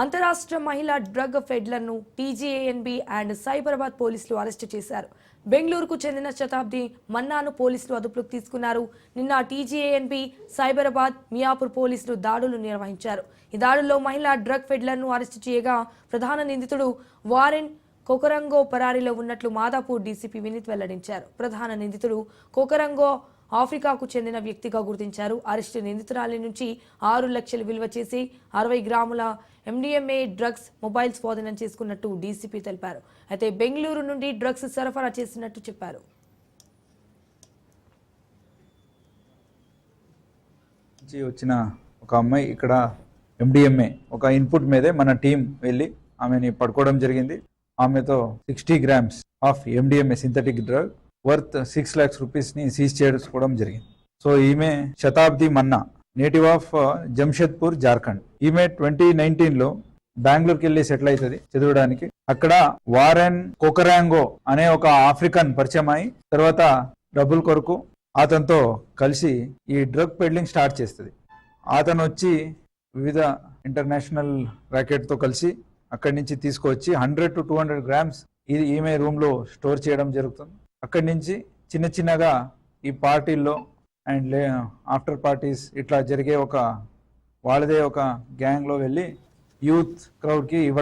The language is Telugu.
అంతరాష్ట్ర మహిళా డ్రగ్ ఫెడ్లర్ను టీజీఏఎన్బి అండ్ సైబరాబాద్ పోలీసులు అరెస్టు చేశారు. బెంగళూరుకు చెందిన శతాబ్ది మన్నాను పోలీసులు అదుపులోకి తీసుకున్నారు. నిన్న టీజీఏఎన్బి సైబరాబాద్ మియాపూర్ పోలీసులు దాడులు నిర్వహించారు. ఈ దాడుల్లో మహిళా డ్రగ్ ఫెడ్లర్ను అరెస్టు చేయగా ప్రధాన నిందితుడు వారెన్ కొకరంగో పరారీలో ఉన్నట్లు మాదాపూర్ డీసీపీ వినీత్ వెల్లడించారు. ప్రధాన నిందితుడు కొకరంగో ఆఫ్రికాకు చెందిన వ్యక్తిగా గుర్తించారు. అరెస్టు నిందితురాలి నుంచి ఆరు లక్షలు విలువ చేసి అరవై గ్రాముల ఎండిఎంఏ డ్రగ్స్ మొబైల్ స్వాధీనం చేసుకున్నట్టు డీసీపీ తెలిపారు. అయితే బెంగళూరు నుండి డ్రగ్స్ సరఫరా చేసినట్టు చెప్పారు. వచ్చిన ఒక అమ్మాయి ఇక్కడ ఎండిఎంఏ ఒక ఇన్పుట్ మీదే మన టీం వెళ్ళి ఆమెని పట్టుకోవడం జరిగింది. ఆమెతో sixty grams of MDMA synthetic drug worth six lakhs రూపీస్ని seize చేసుకోవడం జరిగింది. సో ఈమె శతాబ్ది మన్నా నేటివ్ ఆఫ్ జంషెద్పూర్ జార్ఖండ్. ఈమె ట్వంటీ నైన్టీన్లో బెంగళూరుకి వెళ్ళి సెటిల్ అవుతుంది చదవడానికి. అక్కడ వారెన్ కోకరాంగో అనే ఒక ఆఫ్రికన్ పరిచయం అయి తర్వాత డబ్బుల కొరకు అతనితో కలిసి ఈ డ్రగ్ పెడ్లింగ్ స్టార్ట్ చేస్తుంది. అతను వచ్చి వివిధ ఇంటర్నేషనల్ ర్యాకెట్తో కలిసి అక్కడి నుంచి తీసుకొచ్చి hundred to two hundred grams ఇది ఈమె రూమ్లో స్టోర్ చేయడం జరుగుతుంది. అక్కడి నుంచి చిన్న చిన్నగా ఈ పార్టీల్లో అండ్ లే ఆఫ్టర్ పార్టీస్ ఇట్లా జరిగే ఒక వాళ్ళదే ఒక గ్యాంగ్లో వెళ్ళి యూత్ క్రౌడ్కి ఇవ్వడం